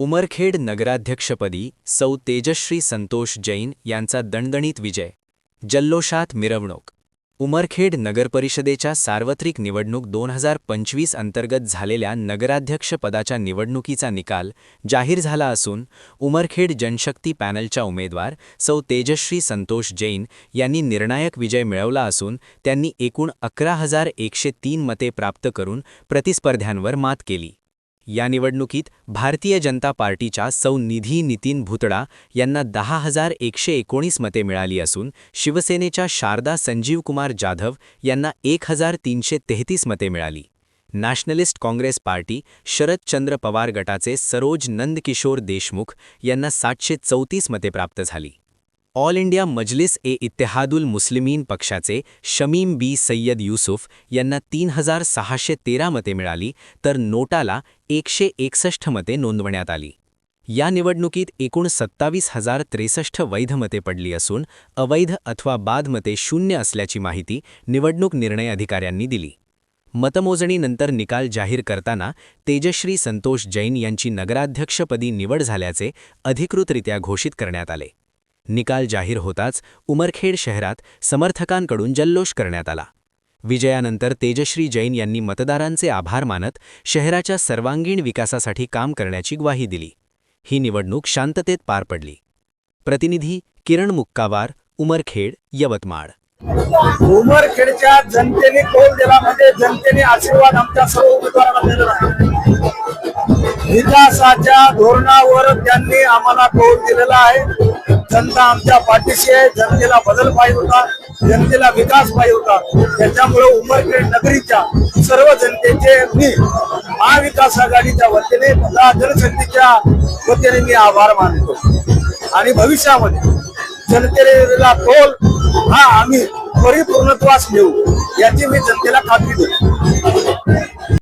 उमरखेड नगराध्यक्षपदी सौ तेजश्री संतोष जैन यांचा दणदणीत विजय. जल्लोषात मिरवणूक. उमरखेड नगरपरिषदेच्या सार्वत्रिक निवडणूक दोन हजार पंचवीस अंतर्गत झालेल्या नगराध्यक्षपदाच्या निवडणुकीचा निकाल जाहीर झाला असून उमरखेड जनशक्ती पॅनलच्या उमेदवार सौ तेजश्री संतोष जैन यांनी निर्णायक विजय मिळवला असून त्यांनी एकूण अकरा हजार एकशे तीन मते प्राप्त करून प्रतिस्पर्ध्यांवर मात केली. या निवडणुकीत भारतीय जनता पार्टीच्या सौ निधी नितीन भुतडा यांना दहा हजार एकशे एकोणीस मते मिळाली असून शिवसेनेच्या शारदा संजीवकुमार जाधव यांना एक हजार तीनशे तेहतीस मते मिळाली. Nationalist Congress party Sharadchandra Pawar गटाचे सरोज नंदकिशोर देशमुख यांना सातशे चौतीस मते प्राप्त झाली. ऑल इंडिया मजलिस ए इत्तेहादुल मुस्लिमीन पक्षाचे शमीम बी सय्यद युसुफ यांना तीन हजार सहाशे तेरा मते मिळाली तर नोटाला एकशे एकसष्ट मते नोंदवण्यात आली. या निवडणुकीत एकूण सत्तावीस हजार त्रेसष्ट वैध मते पडली असून अवैध अथवा बाद मते शून्य असल्याची माहिती निवडणूक निर्णय अधिकाऱ्यांनी दिली. मतमोजणीनंतर निकाल जाहीर करताना तेजश्री संतोष जैन यांची नगराध्यक्षपदी निवड झाल्याचे अधिकृतरित्या घोषित करण्यात आले. निकाल जाहीर होताच उमरखेड शहरात समर्थकांकडून जल्लोष करण्यात आला. विजयानंतर तेजश्री जैन यांनी मतदारांचे आभार मानत शहराच्या सर्वांगीण विकासासाठी काम करण्याची ग्वाही दिली. ही निवडणूक शांततेत पार पडली. प्रतिनिधी किरण मुक्कावार उमरखेड यवतमाळ. उमरखेडच्या जनतेने कौल दिला म्हणजे जनतेने आशीर्वाद आमच्या सर्व उमेदवारांना दिलेला आहे. विकासाच्या धोरणावर त्यांनी आम्हाला कौल दिलेला आहे. जनता आमच्या पाठीशी आहे. जनतेला बदल पाहिजे होता. जनतेला विकास पाहिजे होता. त्याच्यामुळे उमरखेड नगरीच्या सर्व जनतेचे मी महाविकास आघाडीच्या वतीने तथा जनशक्तीच्या वतीने मी आभार मानतो. आणि भविष्यामध्ये जनतेला कौल हा आम्ही परिपूर्णत्वास नेऊ याची मी जनतेला खात्री देतो.